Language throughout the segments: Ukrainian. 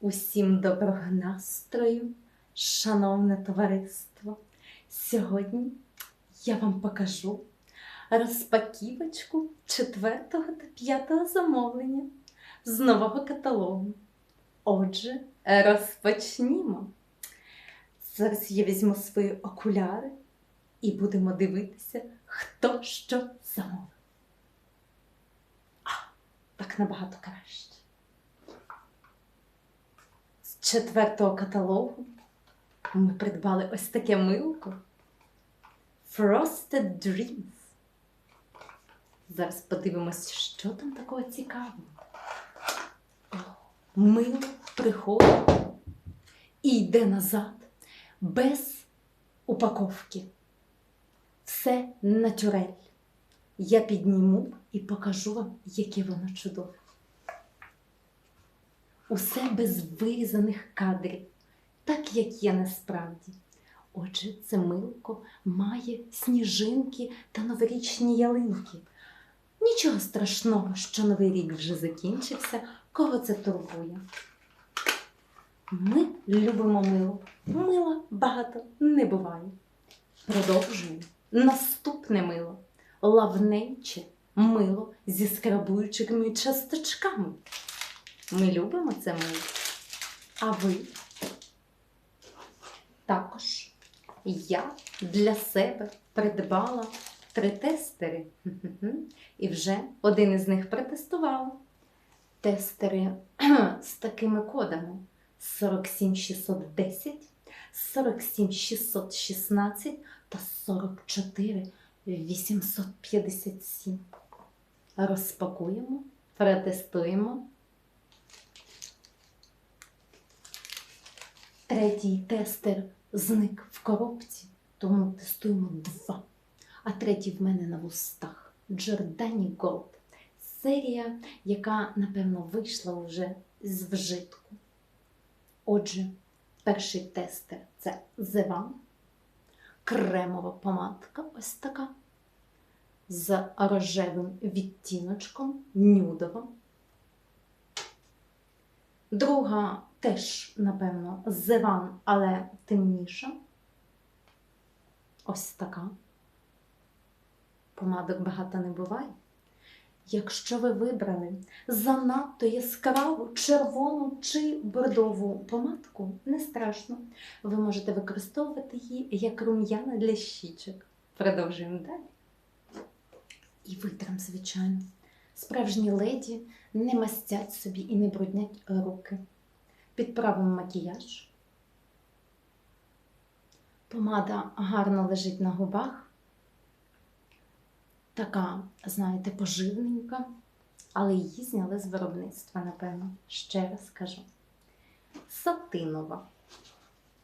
Усім доброго настрою, шановне товариство. Сьогодні я вам покажу розпаківочку четвертого та п'ятого замовлення з нового каталогу. Отже, розпочнімо. Зараз я візьму свої окуляри і будемо дивитися, хто що замовив. А, так набагато краще. Четвертого каталогу ми придбали ось таке милко Frosted Dreams. Зараз подивимось, що там такого цікавого. Мило приходить і йде назад без упаковки. Все натюрель. Я підніму і покажу вам, яке воно чудове. Усе без вирізаних кадрів, так як є насправді. Отже, це милко має сніжинки та новорічні ялинки. Нічого страшного, що новий рік вже закінчився, кого це турбує. Ми любимо мило. Мила багато не буває. Продовжуємо. Наступне мило лавненче мило зі скрабуючими часточками. Ми любимо це мило. А ви? Також я для себе придбала три тестери. І вже один із них протестувала. Тестери з такими кодами 47610, 47616 та 44857. Розпакуємо, протестуємо. Третій тестер зник в коробці, тому тестуємо два. А третій в мене на вустах. Джордані Голд. Серія, яка, напевно, вийшла вже з вжитку. Отже, перший тестер це Зеван, кремова помадка, ось така, з рожевим відтіночком, нюдова. Друга теж, напевно, Зеван, але темніша. Ось така. Помадок багато не буває. Якщо ви вибрали занадто яскраву червону чи бордову помадку, не страшно. Ви можете використовувати її як рум'яна для щічок. Продовжуємо далі. І витрам, звичайно. Справжні леді не мастять собі і не бруднять руки. Підправимо макіяж. Помада гарно лежить на губах така, знаєте, поживненька, але її зняли з виробництва, напевно. Ще раз кажу. Сатинова.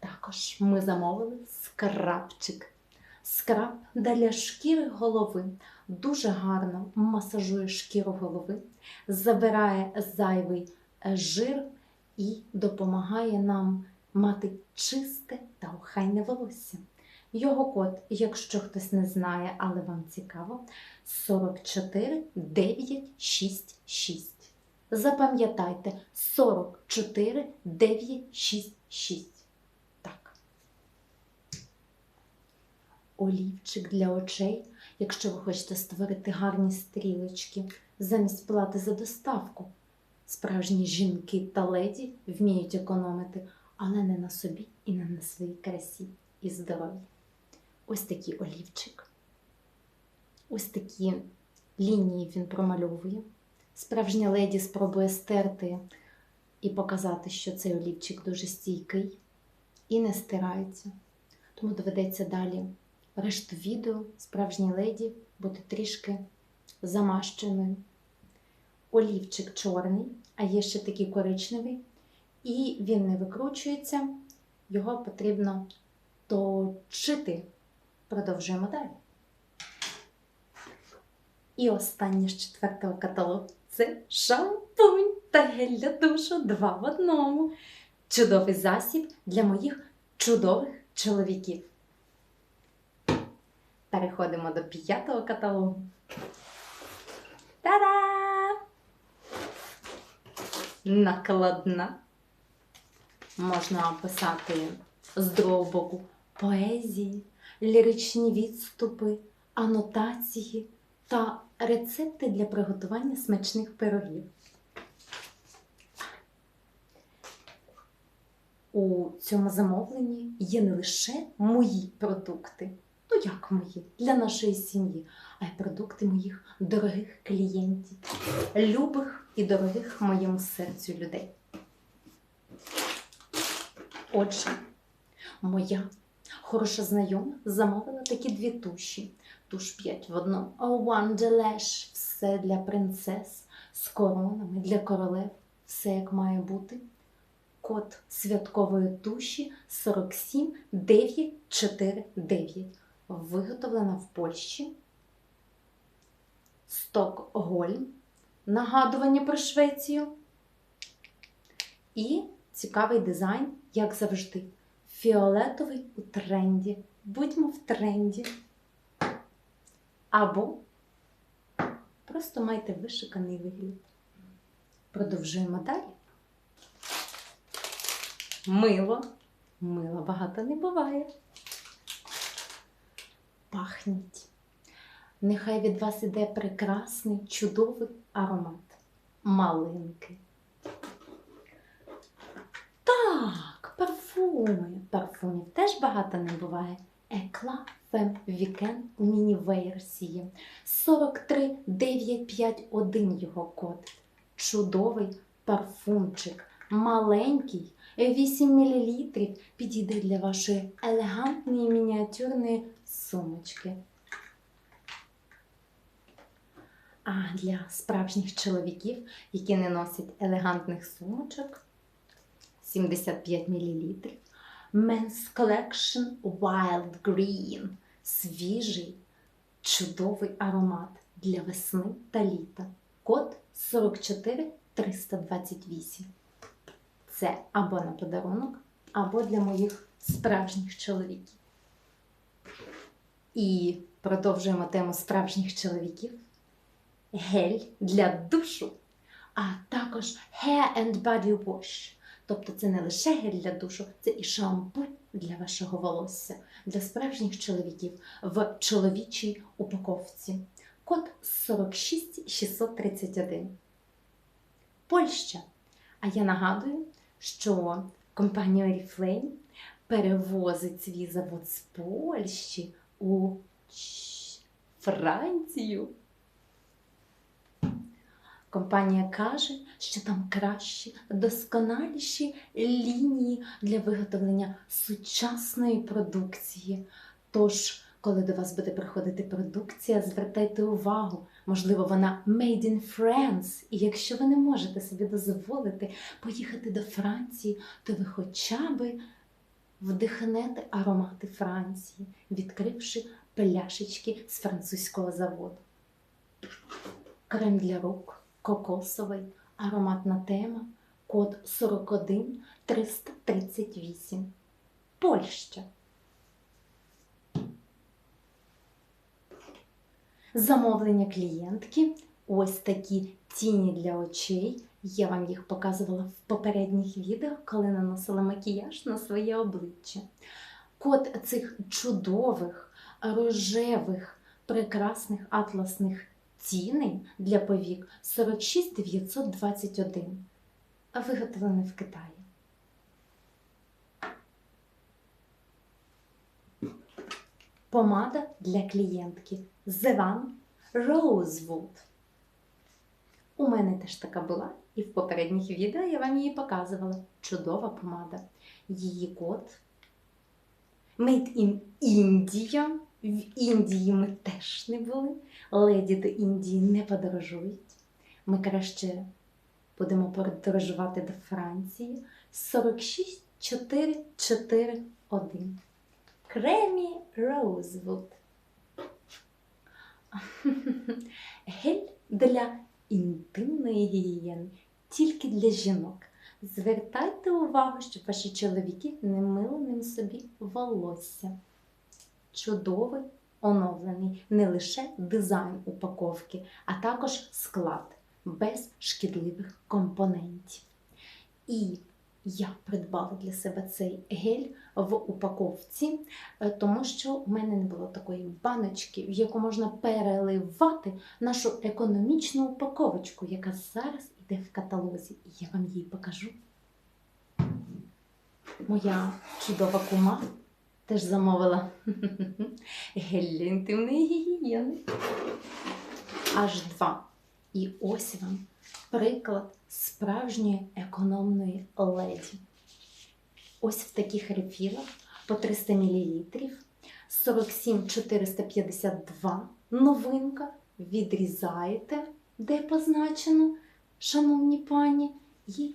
Також ми замовили скрабчик. Скраб для шкіри голови. Дуже гарно масажує шкіру голови, забирає зайвий е, жир і допомагає нам мати чисте та охайне волосся. Його код, якщо хтось не знає, але вам цікаво, 44966. Запам'ятайте 44966. Так. Олівчик для очей, якщо ви хочете створити гарні стрілочки замість плати за доставку. Справжні жінки та леді вміють економити, але не на собі і не на своїй красі і здоров'ї. Ось такий олівчик. Ось такі лінії він промальовує. Справжня леді спробує стерти і показати, що цей олівчик дуже стійкий і не стирається. Тому доведеться далі решту відео справжній леді бути трішки замащеною. Олівчик чорний, а є ще такий коричневий, і він не викручується, його потрібно точити. Продовжуємо далі. І останнє з четвертого каталогу це шампунь та гель для душу два в одному. Чудовий засіб для моїх чудових чоловіків. Переходимо до п'ятого каталогу. Та-да! Накладна можна писати з другого боку поезії, ліричні відступи, анотації та рецепти для приготування смачних пирогів. У цьому замовленні є не лише мої продукти, ну як мої, для нашої сім'ї, а й продукти моїх дорогих клієнтів, любих і дорогих моєму серцю людей. Отже, моя хороша знайома замовила такі дві туші. Туш 5 в одному. Oh, Wonderlash. Все для принцес з коронами, для королев. Все як має бути. Код святкової туші 47949. Виготовлена в Польщі. Стокгольм. Нагадування про Швецію. І цікавий дизайн, як завжди. Фіолетовий у тренді. Будьмо в тренді. Або просто майте вишиканий вигляд. Продовжуємо далі. Мило. Мила багато не буває. Пахніть. Нехай від вас іде прекрасний, чудовий аромат. Малинки. Так, парфуми. Парфумів теж багато не буває. Екла Фем Вікен міні-версії. 43951 його код. Чудовий парфумчик. Маленький, 8 мл. Підійде для вашої елегантної мініатюрної сумочки. А для справжніх чоловіків, які не носять елегантних сумочок, 75 мл. Men's Collection Wild Green. Свіжий, чудовий аромат для весни та літа. Код 44328. Це або на подарунок, або для моїх справжніх чоловіків. І продовжуємо тему справжніх чоловіків. Гель для душу, а також hair and body wash. Тобто це не лише гель для душу, це і шампунь для вашого волосся, для справжніх чоловіків в чоловічій упаковці. Код 46631. Польща. А я нагадую, що компанія Oriflame перевозить свій завод з Польщі у Францію. Компанія каже, що там кращі, досконаліші лінії для виготовлення сучасної продукції. Тож, коли до вас буде приходити продукція, звертайте увагу, можливо, вона made in France. І якщо ви не можете собі дозволити поїхати до Франції, то ви хоча б вдихнете аромати Франції, відкривши пляшечки з французького заводу. Крем для рук кокосовий, ароматна тема, код 41 338. Польща. Замовлення клієнтки. Ось такі тіні для очей. Я вам їх показувала в попередніх відео, коли наносила макіяж на своє обличчя. Код цих чудових, рожевих, прекрасних атласних Ціни для повік 46921, а виготовлений в Китаї. Помада для клієнтки The One Rosewood. У мене теж така була, і в попередніх відео я вам її показувала. Чудова помада. Її код Made in India. В Індії ми теж не були. Леді до Індії не подорожують. Ми краще будемо подорожувати до Франції. 46 4 4 1. Кремі Роузвуд. Гель для інтимної гігієни. Тільки для жінок. Звертайте увагу, щоб ваші чоловіки не мили ним собі волосся чудовий, оновлений не лише дизайн упаковки, а також склад без шкідливих компонентів. І Я придбала для себе цей гель в упаковці, е, тому що в мене не було такої баночки, в яку можна переливати нашу економічну упаковочку, яка зараз іде в каталозі. І я вам її покажу. Моя чудова кума теж замовила гель інтимної гігієни. Аж два. І ось вам приклад справжньої економної леді. Ось в таких рефілах по 300 мл 47 452 новинка. Відрізаєте, де позначено, шановні пані, і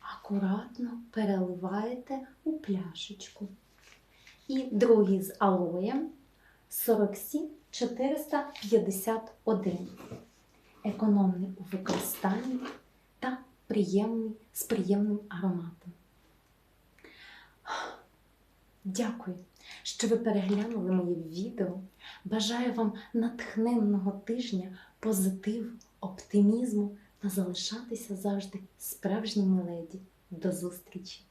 акуратно переливаєте у пляшечку. І другий з алоєм 47 451 економний у використанні та приємний з приємним ароматом. Дякую, що ви переглянули моє відео. Бажаю вам натхненного тижня, позитиву, оптимізму та залишатися завжди справжніми леді. До зустрічі!